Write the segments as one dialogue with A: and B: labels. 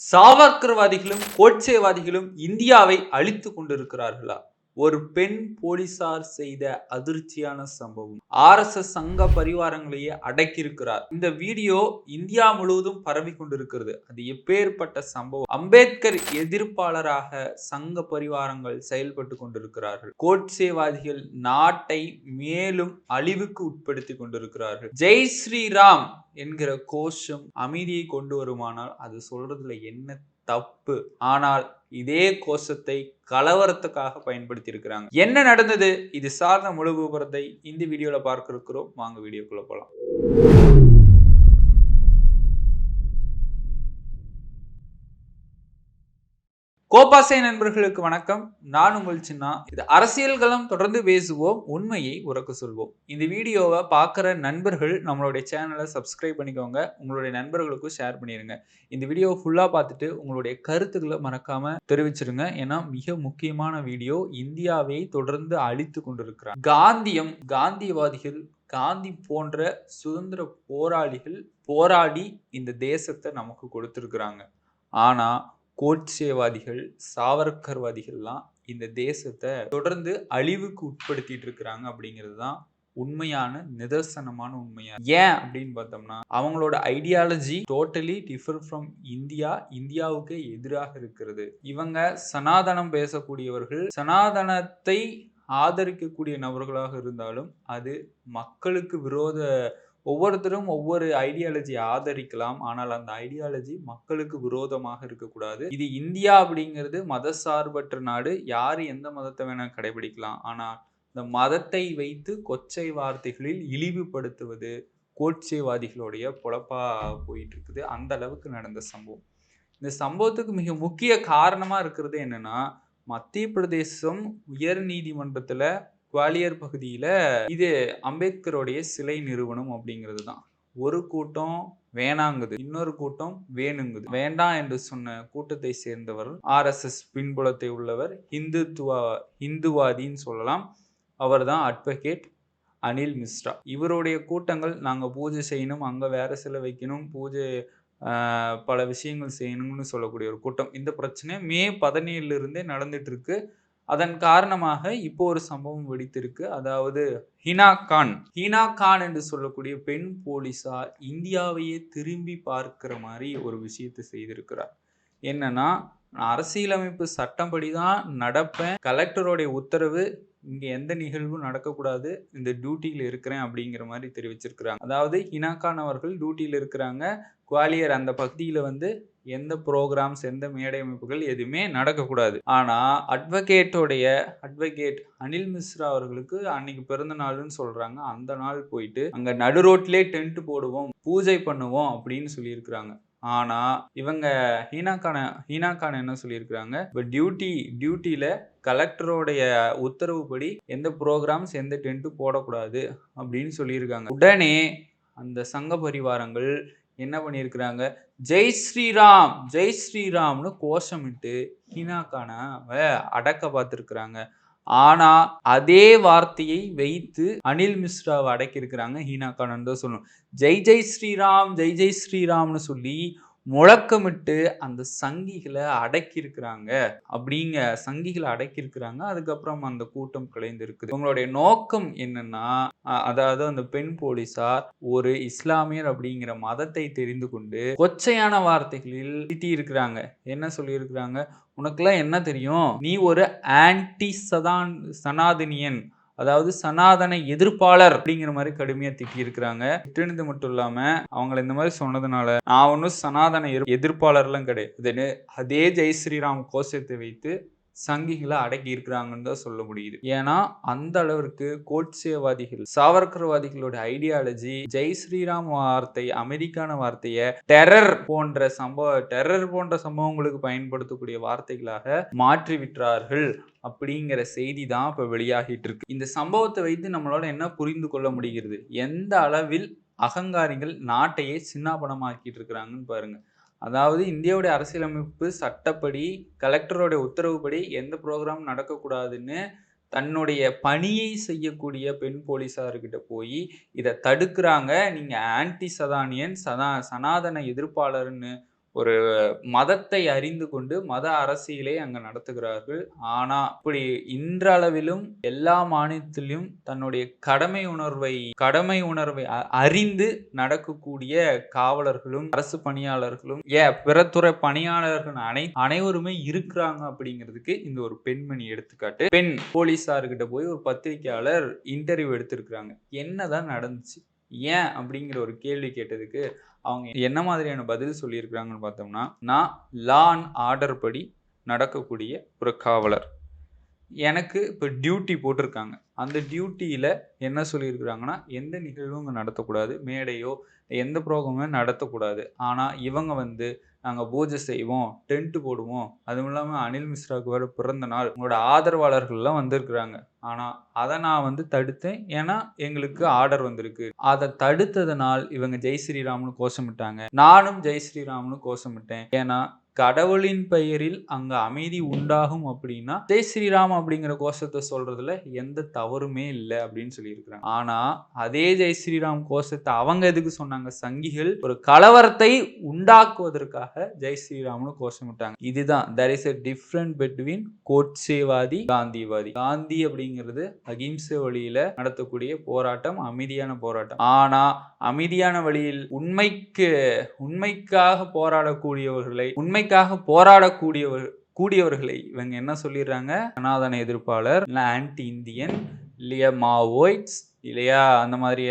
A: சாவர்கர்வாதிகளும் கோட்சேவாதிகளும் இந்தியாவை அழித்து கொண்டிருக்கிறார்களா? ஒரு பெண் போலீசார் செய்த அதிர்ச்சியான சம்பவம். ஆர்எஸ்எஸ் சங்க பரிவாரங்களையே அடக்கியிருக்கிறார். இந்த வீடியோ இந்தியா முழுவதும் பரவி கொண்டிருக்கிறது. அது எப்பேற்பட்ட சம்பவம்? அம்பேத்கர் எதிர்ப்பாளராக சங்க பரிவாரங்கள் செயல்பட்டு கொண்டிருக்கிறார்கள். கோட்சேவாதிகள் நாட்டை மேலும் அழிவுக்கு உட்படுத்தி கொண்டிருக்கிறார்கள். ஜெய் ஸ்ரீராம் என்கிற கோஷம் அமைதியை கொண்டு வருமானால் அது சொல்றதுல என்ன தப்பு? ஆனால் இதே கோஷத்தை கலவரத்துக்காக பயன்படுத்தி இருக்கிறாங்க என்ன நடந்தது? இது சார்ந்த முழு விவரத்தை இந்த வீடியோல பார்க்க இருக்கிறோம் வாங்க வீடியோக்குள்ள போகலாம் கோபாசை நண்பர்களுக்கு வணக்கம். நான் உங்கள் சின்னா. இது அரசியல் களம் தொடர்ந்து பேசுவோம். உண்மையை உறக்க சொல்வோம். இந்த வீடியோவை பார்க்குற நண்பர்கள் நம்மளுடைய சேனலை சப்ஸ்கிரைப் பண்ணிக்கோங்க. உங்களுடைய நண்பர்களுக்கும் ஷேர் பண்ணிடுங்க இந்த வீடியோவை ஃபுல்லாக பார்த்துட்டு உங்களுடைய கருத்துக்களை மறக்காம தெரிவிச்சிருங்க. ஏன்னா மிக முக்கியமான வீடியோ. இந்தியாவை தொடர்ந்து அழித்து கொண்டிருக்கிறார். காந்தியம் காந்தியவாதிகள் காந்தி போன்ற சுதந்திர போராளிகள் போராடி இந்த தேசத்தை நமக்கு கொடுத்துருக்குறாங்க. ஆனால் கோட்சேவாதிகள் சாவர்கர்வாதிகள்லாம் இந்த தேசத்தை தொடர்ந்து அழிவுக்கு உட்படுத்திட்டு இருக்கிறாங்க அப்படிங்கிறது தான் உண்மையான நிதர்சனமான உண்மையா? ஏன் அப்படின்னு பார்த்தோம்னா அவங்களோட ideology totally differ from India இந்தியாவுக்கு எதிராக இருக்கிறது. இவங்க சனாதனம் பேசக்கூடியவர்கள் சனாதனத்தை ஆதரிக்கக்கூடிய நபர்களாக இருந்தாலும் அது மக்களுக்கு விரோத ஒவ்வொருத்தரும் ஒவ்வொரு ஐடியாலஜி ஆதரிக்கலாம். ஆனால் அந்த ஐடியாலஜி மக்களுக்கு விரோதமாக இருக்கக்கூடாது. இது இந்தியா அப்படிங்கிறது மதசார்பற்ற நாடு. யார் எந்த மதத்தை வேணால் கடைபிடிக்கலாம். ஆனால் இந்த மதத்தை வைத்து கொச்சை வார்த்தைகளில் இழிவுபடுத்துவது கோட்சேவாதிகளுடைய பொழப்பா போயிட்டு இருக்குது அந்த அளவுக்கு நடந்த சம்பவம். இந்த சம்பவத்துக்கு மிக முக்கிய காரணமாக இருக்கிறது என்னன்னா மத்திய பிரதேசம் உயர் நீதிமன்றத்தில் குவாலியர் பகுதியில் இது அம்பேத்கருடைய சிலை நிறுவனம் அப்படிங்கிறது தான் ஒரு கூட்டம் வேணாங்குது இன்னொரு கூட்டம் வேணுங்குது. வேண்டாம் என்று சொன்ன கூட்டத்தை சேர்ந்தவர் ஆர்எஸ்எஸ் பின்புலத்தை உள்ளவர் இந்துத்துவா இந்துவாதின்னு சொல்லலாம். அவர் தான் அட்வொகேட் அனில் மிஸ்ரா. இவருடைய கூட்டங்கள் நாங்கள் பூஜை செய்யணும் அங்கே வேறு சில வைக்கணும் பூஜை பல விஷயங்கள் செய்யணும்னு சொல்லக்கூடிய ஒரு கூட்டம். இந்த பிரச்சனை மே பதினேழுலேருந்தே நடந்துட்டு இருக்கு. அதன் காரணமாக இப்போ ஒரு சம்பவம் வெடித்திருக்கு. அதாவது ஹினா கான். ஹினா கான் என்று சொல்லக்கூடிய பெண் போலீசார் இந்தியாவையே திரும்பி பார்க்கிற மாதிரி ஒரு விஷயத்தை செய்திருக்கிறார். என்னன்னா அரசியலமைப்பு சட்டப்படி தான் நடப்பேன். கலெக்டருடைய உத்தரவு இங்கே எந்த நிகழ்வும் நடக்கக்கூடாது. இந்த டியூட்டியில் இருக்கிறேன் அப்படிங்கிற மாதிரி தெரிவிச்சிருக்கிறாங்க. அதாவது ஹினாகான் அவர்கள் டியூட்டியில் இருக்கிறாங்க. குவாலியர் அந்த பகுதியில் வந்து எந்த ப்ரோக்ராம்ஸ் எந்த மேடை அமைப்புகள் எதுவுமே நடக்கக்கூடாது. ஆனால் அட்வொகேட்டோடைய அட்வொகேட் அனில் மிஸ்ரா அவர்களுக்கு அன்னைக்கு பிறந்த நாள்னு சொல்கிறாங்க அந்த நாள் போயிட்டு அங்கே நடு ரோட்லேயே டென்ட் போடுவோம் பூஜை பண்ணுவோம் அப்படின்னு சொல்லியிருக்கிறாங்க. ஆனால் இவங்க ஹீனாக்கான ஹீனாக்கான என்ன சொல்லியிருக்கிறாங்க? இப்போ டியூட்டி டியூட்டியில் கலெக்டரோடைய உத்தரவுப்படி எந்த ப்ரோக்ராம்ஸ் எந்த டென்ட்டு போடக்கூடாது அப்படின்னு சொல்லியிருக்காங்க. உடனே அந்த சங்க பரிவாரங்கள் என்ன பண்ணியிருக்கிறாங்க? ஜெய் ஸ்ரீராம் ஜெய் ஸ்ரீராம்னு கோஷமிட்டு ஹீனாக்கான அடக்க பார்த்துருக்குறாங்க. ஆனா அதே வார்த்தையை வைத்து அனில் மிஸ்ராவை அடக்கியிருக்கிறாங்க ஹீனா கானன் தான் சொல்லணும். ஜெய் ஜெய் ஸ்ரீராம் ஜெய் ஜெய் ஸ்ரீராம்னு சொல்லி முழக்கமிட்டு அந்த சங்கிகளை அடக்கியிருக்கிறாங்க. அப்படிங்க சங்கிகளை அடக்கியிருக்கிறாங்க. அதுக்கப்புறம் அந்த கூட்டம் கலைந்திருக்குது. இவங்களுடைய நோக்கம் என்னன்னா அதாவது அந்த பெண் போலீசார் ஒரு இஸ்லாமியர் அப்படிங்கிற மதத்தை தெரிந்து கொண்டு கொச்சையான வார்த்தைகளில் திட்டி இருக்கிறாங்க என்ன சொல்லியிருக்கிறாங்க? உனக்கெல்லாம் என்ன தெரியும்? நீ ஒரு ஆன்டி சதான் சனாதினியன். அதாவது சனாதன எதிர்ப்பாளர் அப்படிங்கிற மாதிரி கடுமையா திட்டி இருக்கிறாங்க. திட்டினது மட்டும் இல்லாம அவங்கள இந்த மாதிரி சொன்னதுனால நான் ஒன்றும் சனாதன எதிர்ப்பாளர்லாம் கிடையாது. அதே ஜெய் ஸ்ரீராம் கோஷத்தை வைத்து சங்கிகளை அடக்கி இருக்கிறாங்கன்னு தான் சொல்ல முடியுது. ஏன்னா அந்த அளவிற்கு கோட்சேவாதிகள் சாவர்கர்வாதிகளோட ஐடியாலஜி ஜெய் ஸ்ரீராம் வார்த்தை அமெரிக்கான வார்த்தையை டெரர் போன்ற சம்பவ டெரர் போன்ற சம்பவங்களுக்கு பயன்படுத்தக்கூடிய வார்த்தைகளாக மாற்றி விட்டார்கள் அப்படிங்கிற செய்தி தான் இப்போ வெளியாகிட்டு இருக்கு. இந்த சம்பவத்தை வைத்து நம்மளால என்ன புரிந்து கொள்ள முடிகிறது? எந்த அளவில் அகங்காரிகள் நாட்டையே சின்னாபனமாக்கிட்டு இருக்கிறாங்கன்னு பாருங்க. அதாவது இந்தியாவுடைய அரசியலமைப்பு சட்டப்படி கலெக்டரோடைய உத்தரவுப்படி எந்த ப்ரோக்ராம் நடக்கக்கூடாதுன்னு தன்னுடைய பணியை செய்யக்கூடிய பெண் போலீஸார்கிட்ட போய் இதை தடுக்கிறாங்க. நீங்கள் ஆன்டி சதானியன் சதா சனாதன எதிர்ப்பாளர்னு ஒரு மதத்தை அறிந்து கொண்டு மத அரசியலை அங்க நடத்துகிறார்கள். ஆனா இப்படி இன்றளவிலும் எல்லா மாநிலத்திலும் தன்னுடைய கடமை உணர்வை கடமை உணர்வை அ- அறிந்து நடக்கக்கூடிய காவலர்களும் அரசு பணியாளர்களும் ஏ பிறத்துறை பணியாளர்கள் அனை அனைவருமே இருக்கிறாங்க அப்படிங்கிறதுக்கு இந்த ஒரு பெண்மணி எடுத்துக்காட்டு. பெண் போலீஸார்கிட்ட போய் ஒரு பத்திரிக்கையாளர் இன்டர்வியூ எடுத்திருக்கிறாங்க. என்னதான் நடந்துச்சு? ஏன்? அப்படிங்கிற ஒரு கேள்வி கேட்டதுக்கு அவங்க என்ன மாதிரியான பதில் சொல்லியிருக்கிறாங்கன்னு பார்த்தோம்னா நான் லா அண்ட் ஆர்டர் படி நடக்கக்கூடிய ஒரு காவலர். எனக்கு இப்போ டியூட்டி போட்டிருக்காங்க. அந்த டியூட்டியில் என்ன சொல்லியிருக்கிறாங்கன்னா எந்த நிகழ்வும் இங்கே நடத்தக்கூடாது. மேடையோ எந்த ப்ரோக்ராமும் நடத்தக்கூடாது. ஆனால் இவங்க வந்து நாங்கள் பூஜை செய்வோம் டென்ட் போடுவோம். அதுவும் இல்லாமல் அனில் மிஸ்ராவுக்கு வேறு பிறந்த நாள். உங்களோட ஆதரவாளர்கள்லாம் வந்திருக்கிறாங்க. ஆனால் அதை நான் வந்து தடுத்தேன். ஏன்னா எங்களுக்கு ஆர்டர் வந்திருக்கு. அதை தடுத்ததனால் இவங்க ஜெய் ஸ்ரீராம்னு கோஷமிட்டாங்க. நானும் ஜெய் ஸ்ரீராம்னு கோஷமிட்டேன். ஏன்னா கடவுளின் பெயரில் அங்க அமைதி உண்டாகும் அப்படின்னா ஜெய் ஸ்ரீராம் அப்படிங்கிற கோஷத்தை சொல்றதுல எந்த தவறுமே இல்லை அப்படின்னு சொல்லியிருக்கிறாங்க. ஆனா அதே ஜெய் ஸ்ரீராம் கோஷத்தை அவங்க எதுக்கு சொன்னாங்க? சங்கிகள் ஒரு கலவரத்தை உண்டாக்குவதற்காக ஜெய் ஸ்ரீராம்னு கோஷமிட்டாங்க. இதுதான். There is a different between கோட்சேவாதி காந்திவாதி. காந்தி அப்படிங்கிறது அகிம்சை வழியில நடத்தக்கூடிய போராட்டம் அமைதியான போராட்டம். ஆனா அமைதியான வழியில் உண்மைக்கு உண்மைக்காக போராடக்கூடியவர்களை உண்மை உரிமைக்காக போராடக்கூடியவர் கூடியவர்களை இவங்க என்ன சொல்லிடுறாங்க? சனாதன எதிர்ப்பாளர் இல்லை ஆன்டி இந்தியன் இல்லையா மாவோயிட்ஸ் இல்லையா அந்த மாதிரி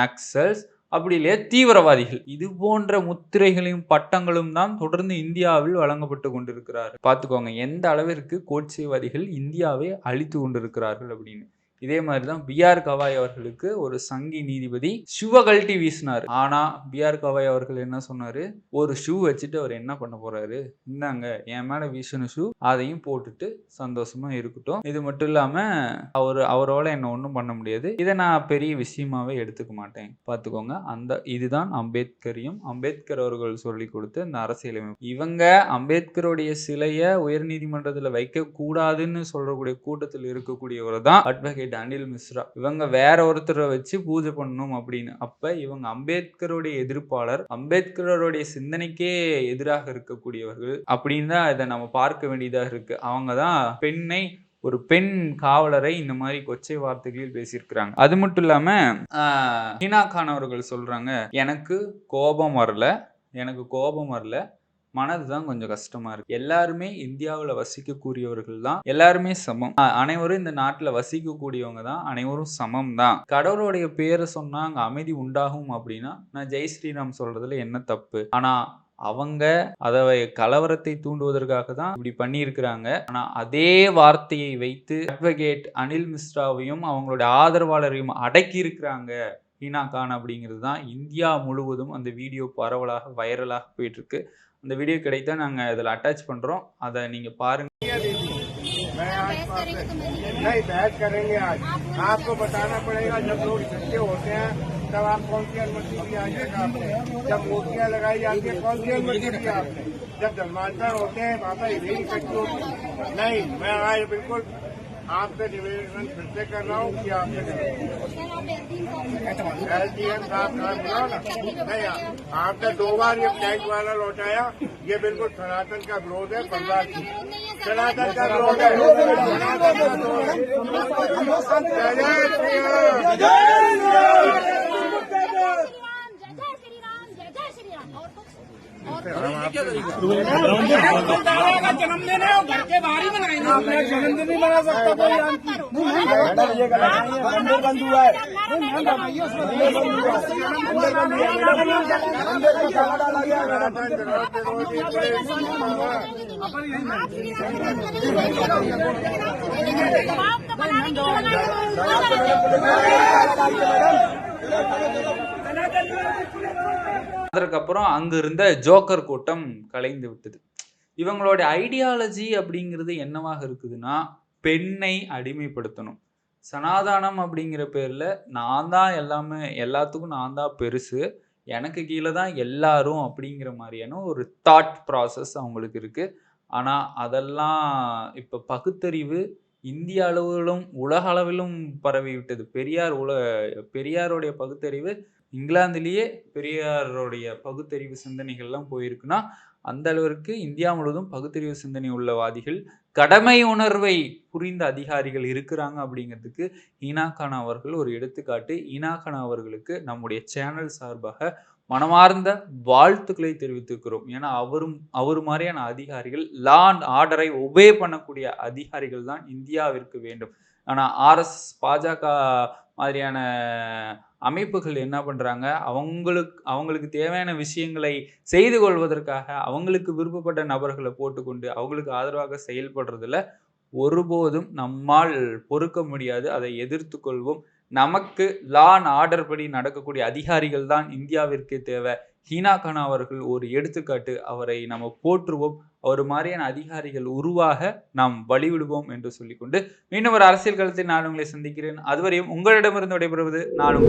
A: நக்சல்ஸ் அப்படி இல்லையா தீவிரவாதிகள். இது போன்ற முத்திரைகளையும் பட்டங்களும் தான் தொடர்ந்து இந்தியாவில் வழங்கப்பட்டு கொண்டிருக்கிறார் பார்த்துக்கோங்க எந்த அளவிற்கு கோட்சேவாதிகள் இந்தியாவை அழித்து கொண்டிருக்கிறார்கள் அப்படின்னு. இதே மாதிரி தான் பிஆர் கவாய் அவர்களுக்கு ஒரு சங்கி நீதிபதி ஷூவை கழட்டி வீசினார். ஆனா பிஆர் கவாய் அவர்கள் என்ன சொன்னார்? ஒரு ஷூ வச்சுட்டு அவர் என்ன பண்ண போகிறாரு இந்தாங்க என் மேலே வீசின ஷூ அதையும் போட்டுட்டு சந்தோஷமாக இருக்கட்டும். இது மட்டும் இல்லாமல் அவர் அவரோட என்ன ஒன்றும் பண்ண முடியாது. இதை நான் பெரிய விஷயமாவே எடுத்துக்க மாட்டேன். பார்த்துக்கோங்க அந்த இதுதான் அம்பேத்கரையும் அம்பேத்கர் அவர்கள் சொல்லி கொடுத்த இந்த அரசியலமைப்பு இவங்க அம்பேத்கருடைய சிலையை உயர்நீதிமன்றத்தில் வைக்கக்கூடாதுன்னு சொல்கிறக்கூடிய கூட்டத்தில் இருக்கக்கூடியவர் தான் அட்வொகேட் அனில் மிஸ்ரா. இவங்க வேற ஒருத்தரை வச்சு பூஜை பண்ணணும் அப்படின்னு. அப்ப இவங்க அம்பேத்கருடைய எதிர்ப்பாளர் அம்பேத்கருடைய சிந்தனைக்கே எதிராக இருக்கக்கூடியவர்கள் அப்படின்னு தான் இதை நம்ம பார்க்க வேண்டியதாக இருக்கு. அவங்க தான் பெண்ணை ஒரு பெண் காவலரை இந்த மாதிரி கொச்சை வார்த்தைகளில் பேசியிருக்கிறாங்க. அது மட்டும் இல்லாம ஹீனா கான் அவர்கள் சொல்றாங்க எனக்கு கோபம் வரல எனக்கு கோபம் வரல மனது தான் கொஞ்சம் கஷ்டமா இருக்கு. எல்லாருமே இந்தியாவில் வசிக்கக்கூடியவர்கள் தான். எல்லாருமே சமம். அனைவரும் இந்த நாட்டில் வசிக்கக்கூடியவங்க தான். அனைவரும் சமம் தான். கடவுளுடைய பேரை சொன்னா அங்க அமைதி உண்டாகும் அப்படின்னா நான் ஜெய் ஸ்ரீராம் சொல்றதுல என்ன தப்பு? ஆனா அவங்க அதை கலவரத்தை தூண்டுவதற்காக தான் இப்படி பண்ணியிருக்கிறாங்க. ஆனால் அதே வார்த்தையை வைத்து அட்வொகேட் அனில் மிஸ்ராவையும் அவங்களுடைய ஆதரவாளரையும் அடக்கி இருக்கிறாங்க ஹீனா கான் அப்படிங்கிறது தான். இந்தியா முழுவதும் அந்த வீடியோ பரவலாக வைரலாக போயிட்டுருக்கு அந்த வீடியோ கிடைத்தா நாங்கள் இதில் அட்டாச் பண்ணுறோம் அதை நீங்கள் பாருங்க
B: मैं आज बात नहीं बहस करेंगे आज आपको बताना पड़ेगा जब लोग इकट्ठे होते हैं तब आप कौन सी अनुमति दी आइएगा आपने जब मूर्तियां लगाई जाती है कौन सी अनुमति दी आपने जब धर्मांतरण होते हैं माता इधर इकट्ठी होती है नहीं मैं आज बिल्कुल आपसे निवेदन फिर से कर रहा हूँ कि आपसे एल डी एम साहब का बुलाओ ना नहीं, आपने दो बार ये फ्लैग वाला लौटाया, ये बिल्कुल सनातन का विरोध है, परिवार की। सनातन का विरोध है। सनातन का विरोध है
C: और कुछ
D: जन्मदिन है घर के बाहर ही मनाएँगे
B: जन्मदिन नहीं मना सकता कोई मैडम ये गलत बंद हुआ है मैडम
A: அதற்கப்புறம் அங்கே இருந்த ஜோக்கர் கூட்டம் கலைந்து விட்டது. இவங்களுடைய ஐடியாலஜி அப்படிங்கிறது என்னவாக இருக்குதுன்னா பெண்ணை அடிமைப்படுத்தணும். சனாதானம் அப்படிங்கிற பேரில் நான் தான் எல்லாமே எல்லாத்துக்கும் நான் தான் பெருசு. எனக்கு கீழே தான் எல்லாரும் அப்படிங்கிற மாதிரியான ஒரு தாட் ப்ராசஸ் அவங்களுக்கு இருக்குது ஆனால் அதெல்லாம் இப்போ பகுத்தறிவு இந்திய அளவிலும் உலக அளவிலும் பரவி விட்டது பெரியார் உல பெரியாருடைய பகுத்தறிவு இங்கிலாந்துலேயே பெரியாரோடைய பகுத்தறிவு சிந்தனைகள்லாம் போயிருக்குன்னா அந்த அளவிற்கு இந்தியா முழுவதும் பகுத்தறிவு சிந்தனை உள்ளவாதிகள் கடமை உணர்வை புரிந்த அதிகாரிகள் இருக்கிறாங்க அப்படிங்கிறதுக்கு ஈனா அவர்கள் ஒரு எடுத்துக்காட்டு. ஈனா அவர்களுக்கு நம்முடைய சேனல் சார்பாக மனமார்ந்த வாழ்த்துக்களை தெரிவித்துக்கிறோம் ஏன்னா அவரும் அவர் மாதிரியான அதிகாரிகள் லா அண்ட் ஆர்டரை ஒபே பண்ணக்கூடிய அதிகாரிகள் தான் இந்தியாவிற்கு வேண்டும். ஆனால் ஆர்எஸ் பாஜக மாதிரியான அமைப்புகள் என்ன பண்ணுறாங்க அவங்களுக்கு அவங்களுக்கு தேவையான விஷயங்களை செய்து கொள்வதற்காக அவங்களுக்கு விருப்பப்பட்ட நபர்களை போட்டுக்கொண்டு அவங்களுக்கு ஆதரவாக செயல்படுறதுல ஒருபோதும் நம்மால் பொறுக்க முடியாது. அதை எதிர்த்து கொள்வோம் நமக்கு லா அண்ட் ஆர்டர் படி நடக்கக்கூடிய அதிகாரிகள் தான் இந்தியாவிற்கு தேவை. ஹீனா கான் அவர்கள் ஒரு எடுத்துக்காட்டு. அவரை நம்ம போற்றுவோம். அவர் மாதிரியான அதிகாரிகள் உருவாக நாம் வழிவிடுவோம் என்று சொல்லிக்கொண்டு மீண்டும் ஒரு அரசியல் களத்தில் நான் உங்களை சந்திக்கிறேன். அதுவரையும் உங்களிடமிருந்து விடைபெறுவது நான்